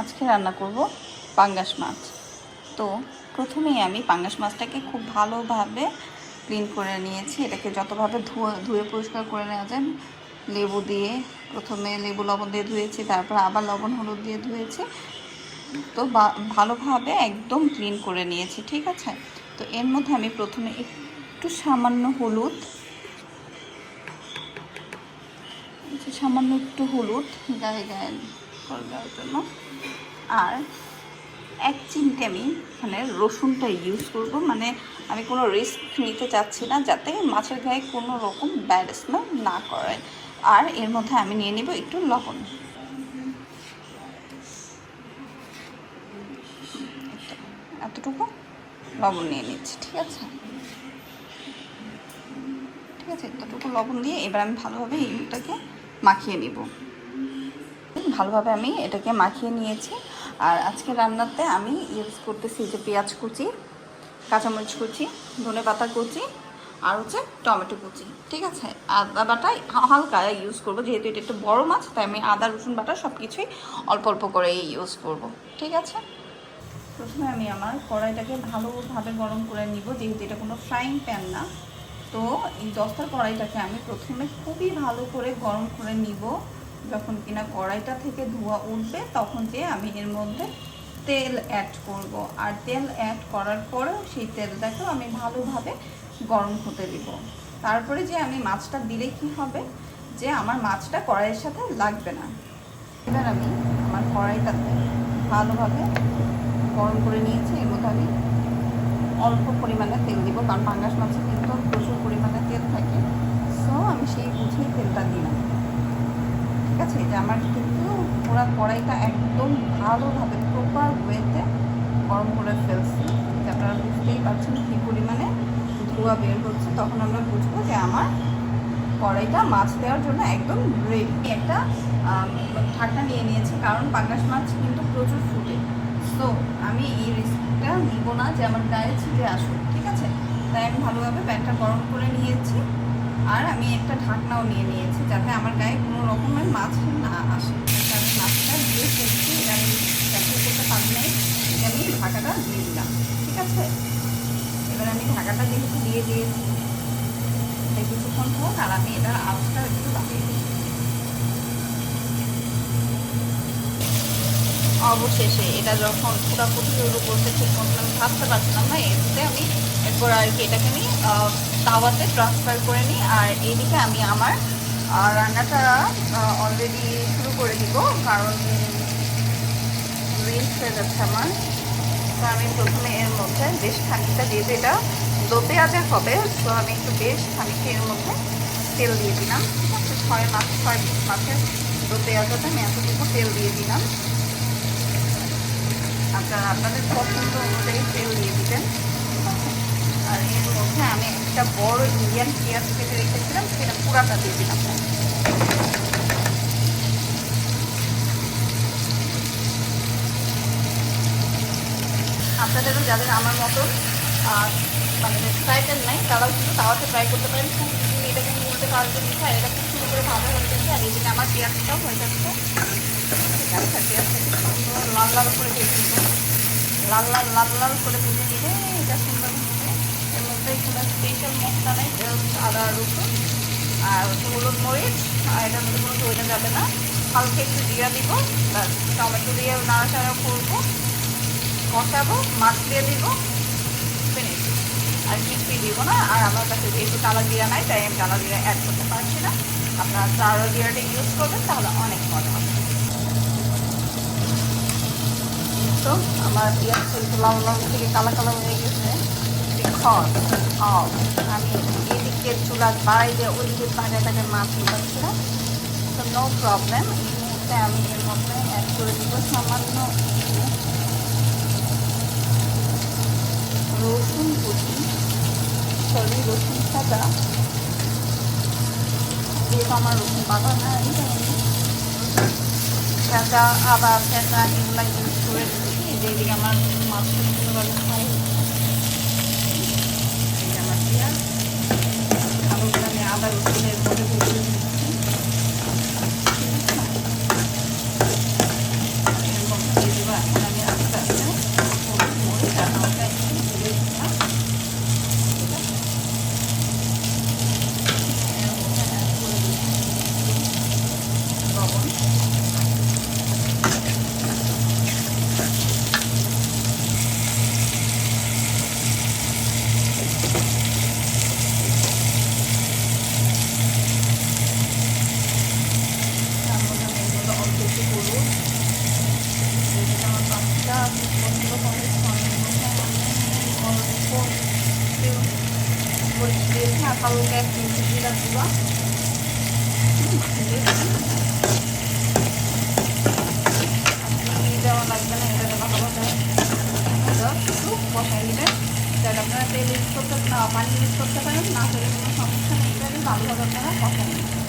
আজকে রান্না করব পাঙ্গাস মাছ। তো প্রথমেই আমি পাঙ্গাস মাছটাকে খুব ভালোভাবে ক্লিন করে নিয়েছি। এটাকে যতভাবে ধুয়ে ধুয়ে পরিষ্কার করে নেওয়া যায়, লেবু দিয়ে প্রথমে লেবু লবণ দিয়ে ধুয়েছি, তারপর আবার লবণ হলুদ দিয়ে ধুয়েছি। তো ভালোভাবে একদম ক্লিন করে নিয়েছি, ঠিক আছে? তো এর মধ্যে আমি প্রথমে একটু সামান্য হলুদ সামান্য একটু হলুদ, গায়ে গায়ে করে দেওয়ার জন্য। আর এক চিমটে আমি এখানে রসুনটা ইউজ করব। মানে আমি কোনো রিস্ক নিতে চাচ্ছি না যাতে মাছের গায়ে কোনো রকম ব্যাড স্মেল না করে আর এর মধ্যে আমি নিয়ে নেব একটু লবণ। এতটুকু লবণ নিয়ে নিচ্ছি, ঠিক আছে? ঠিক আছে, এতটুকু লবণ দিয়ে এবার আমি ভালোভাবে এইটাকে মাখিয়ে নিব। ভালোভাবে আমি এটাকে মাখিয়ে নিয়েছি। আর আজকে রান্নাতে আমি ইউজ করতেছি যে পেঁয়াজ কুচি, কাঁচামরিচ কুচি, ধনে পাতা কুচি আর হচ্ছে টমেটো কুচি, ঠিক আছে? আদা বাটা হালকা ইউজ করব, যেহেতু এটা একটু বড় মাছ, তাই আমি আদা, রসুন বাটা সব কিছুই অল্প অল্প করে ইউজ করব, ঠিক আছে? প্রথমে আমি আমার কড়াইটাকে ভালোভাবে গরম করে নিব, যেহেতু এটা কোনো ফ্রাইং প্যান না। তো এই দস্তার কড়াইটাকে আমি প্রথমে খুবই ভালো করে গরম করে নিব। যখন কিনা কড়াইটা থেকে ধোয়া উঠবে, তখন যে আমি এর মধ্যে তেল অ্যাড করব। আর তেল অ্যাড করার পরেও সেই তেলটাকেও আমি ভালোভাবে গরম হতে দিব। তারপরে যে আমি মাছটা দিলে কি হবে? যে আমার মাছটা কড়াইয়ের সাথে লাগবে না। এবার আমি আমার কড়াইটাতে ভালোভাবে গরম করে নিয়েছি। এর মধ্যে আমি অল্প পরিমাণে তেল দিব, কারণ পাঙ্গাস মাছে কিন্তু প্রচুর পরিমাণে তেল থাকে। সো আমি সেই বুঝেই তেলটা দিলাম। ঠিক আছে যে আমার কিন্তু পুরো কড়াইটা একদম ভালোভাবে প্রপার ওয়েতে গরম করে ফেলছি। আপনারা বুঝতেই পারছেন কী পরিমাণে ধোয়া বের হচ্ছে। তখন আমরা বুঝব যে আমার কড়াইটা মাছ দেওয়ার জন্য একদম রেডি একটা ঠাট্টা নিয়ে নিয়েছি, কারণ পাঙ্গাস মাছ কিন্তু প্রচুর ফুটে। সো আমি এই রেসিপিটা নিব না যে আমার গায়ে ছিটে আসুক, ঠিক আছে? তাই আমি ভালোভাবে প্যানটা গরম করে নিয়েছি। আর আমি একটা ঢাকনাও নিয়ে নিয়েছি যাতে আমার গায়ে কোনো রকমের মাছ না আসে। আমি মাছটা দিয়ে ফেলছি এটা আমি ব্যবহার করতে পারি নাই এটা আমি ঢাকাটা দিয়ে দিলাম, ঠিক আছে? এবার আমি ঢাকাটা যেহেতু দিয়ে দিয়েছি, এটা কিছুক্ষণ হোক আর আমি এটার আওয়াজটা একটু বাড়িয়ে দিই। অবশেষে এটা যখন পুরাপুরি রুলু করতে ঠিক মতন আমি ভাবতে পারছিলাম না এতে আমি এরপর আর কি এটাকে আমি তাওয়াতে ট্রান্সফার করে নিই। আর এইদিকে আমি আমার রান্নাটা অলরেডি শুরু করে দিব, কারণ রিলস হয়ে যাচ্ছে আমার। তো আমি প্রথমে এর মধ্যে বেশ খানিকটা যেহেতু এটা দো পেঁয়াজের হবে, তো আমি একটু বেশ খানিকটা এর মধ্যে তেল দিয়ে দিলাম। ছয় মাছ ছয় মাছের দো পেঁয়াজতে আমি এতটুকু তেল দিয়ে দিলাম। আপনারা আপনাদের পছন্দ অনুযায়ী তেল দিয়ে আছে? আর এর মধ্যে আমি একটা বড় ইন্ডিয়ান পেঁয়াজ কেটে রেখেছিলাম, সেটা পুরাটা দিয়ে দিলাম। আপনাদেরও যাদের আমার মতন মানে ফ্রাই নাই, তারাও কিন্তু তাওয়াতে ফ্রাই করতে পারেন। খুব ইজিলি এটাকে নিতে পারবেন দিচ্ছে আর এটা খুব সুন্দর করে ভালো হয়ে যাচ্ছে আর এদিকে আমার পেঁয়াজটাও হয়ে যাচ্ছে পেঁয়াজটাকে সুন্দর লাল লাল করে ভেজে লাল লাল লাল লাল করে ভেজে নিলে এটা সুন্দর হবে এর মধ্যে কোনো স্পেশাল মশলা নেই আদা, রসুন আর হলুদ মরিচ। আর এটার মধ্যে কোনো ধরে যাবে না। হালকা একটু জিরা দিব টমেটো দিয়ে নাড়াচাড়া করব, কষাবো মাছ দিয়ে দিব আর কিছুই দিব না। আর আমার কাছে যেহেতু কালা জিরা নাই, তাই আমি কালা জিরা অ্যাড করতে পারছি না। আপনারা চারো জিরাটা ইউজ করবেন, তাহলে অনেক মজা হবে। তো আমার পেঁয়াজ লাল লাল থেকে কালা কালা হয়ে গেছে। Because of. আমি এদিকে চুলা বাড়াই দিয়ে ওইদিকে তাকে মাছ উঠাচ্ছিলাম তো নো প্রবলেম এই মুহূর্তে আমি এর মধ্যে অ্যাড করে দিব সামান্য রসুন কুচি। সরি, রসুন কাটা যেহেতু আমার রসুন পাতা নাই কাঁচা আদা কাঁচা এগুলো ইউজ করে দিচ্ছি। যেদিকে আমার মাছটা সুন্দরভাবে ফ্রাই আদা রসুনের মধ্যে ভেজে নিচ্ছি ঠিক আছে? এর মধ্যে দিয়ে যারা পছন্দ করে সনের মধ্যে অল্প একটু মরিচ দিয়েছি আর হালকা জিরা দিবা দেওয়া লাগবে না এটা দেওয়া হবে দিবেন যাতে আপনারা তেল ইউজ করতে না পানি ইউজ করতে পারেন না হলে কোনো সমস্যা নেই ভালোভাবে আপনারা বসাই নেবেন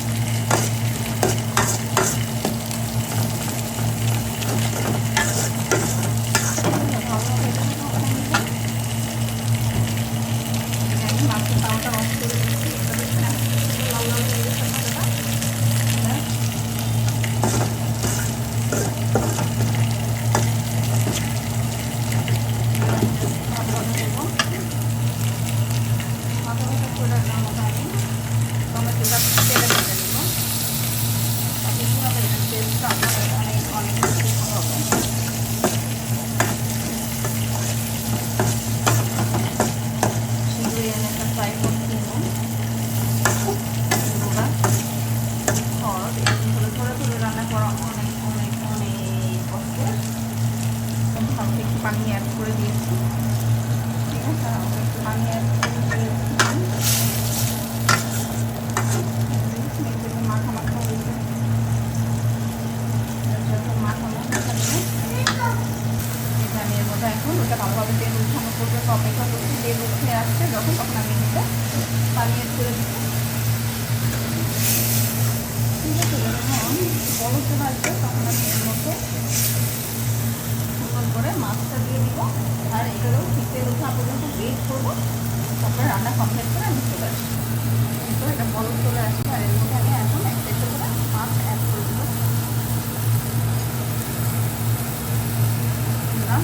মাছের তাওয়াটা অফ করে দিচ্ছি এটা দেখুন লাল লাল হয়ে গেছে মাথাটা টমেটোটা তেলে ভেজে নেব তাতে কী হবে এটা টেস্টটা আপনার অনেক অনেক বেশি ভালো হবে শীঘ্রই আমি একটা ফ্রাই করতে নেব বন্ধুরা খড় ধরে ধরে ধরে রান্না করা অনেক অনেক অনেক কষ্টের হালকা একটু পানি অ্যাড করে দিয়েছি। ঠিক আছে একটু পানি অ্যাড করে দিয়েছি মাখা মাখা হয়েছে। মাখা মাখা থাকবে এটা আমি এর মধ্যে এখন ওটা ভালোভাবে তেল উঠানো পর্যন্ত অপেক্ষা করছি, তেল উঠে আসছে, যখন তখন আমি নিতে পানি অ্যাড করে দিচ্ছি ঠিক আছে, যখন বড় আসবে তখন আমি এর মধ্যে সুন্দর করে মাছটা দিয়ে দিব। আর এগুলো তেল ওঠা পর্যন্ত ওয়েট করব। তারপরে রান্না কমপ্লিট করে আমি চলে আসব। তো এটা বড় চলে আর এর মধ্যে আমি এখন একটা একটা করে মাছ অ্যাড করে দেবো দিলাম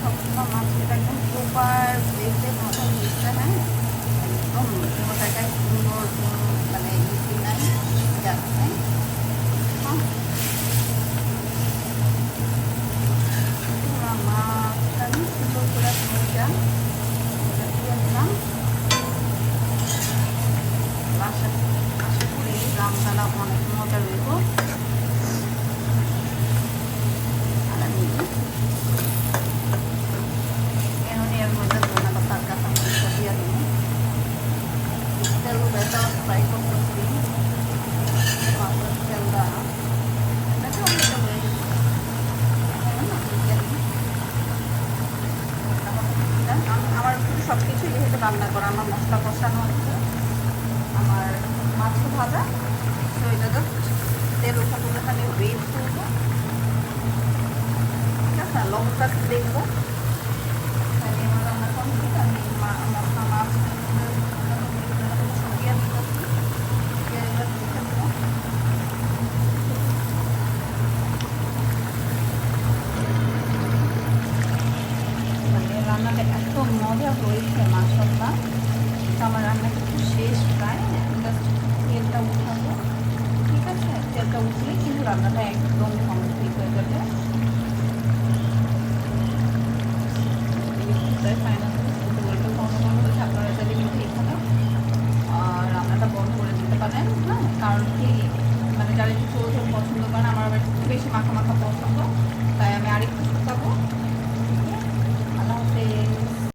সবসময় মাছটা একদম প্রপার বেঁচে ভালো হয়েছে হ্যাঁ একদম কোনো জায়গায় সুন্দর মানে ইসি নাই যাচ্ছে হ্যাঁ পুরো মাছটা আমি সুন্দর করে মরিচা এটা দিয়ে দিলাম আশা আশা করি রান্নাটা অনেক মজা রইব আর আমি এমনি এর মধ্যে ধনেটা তার কাছে মরিচা দিয়ে দিলাম তেল বেটা ফ্রাই করতেছি মাছের তেলটা এটাকে আমার সব কিছুই যেহেতু রান্না করা আমার মশলা কষানো হচ্ছে আমার মাছ ভাজা তেল ওঠা পর্যন্ত ওয়েট করব ঠিক আছে লঙ্কা দেখব মানে রান্নাটা এত মজা হয়েছে মাসাল্লাহ আমার রান্না কিন্তু শেষ প্রায় উঠলে কিন্তু রান্নাটা একদম কমপ্লিট হয়ে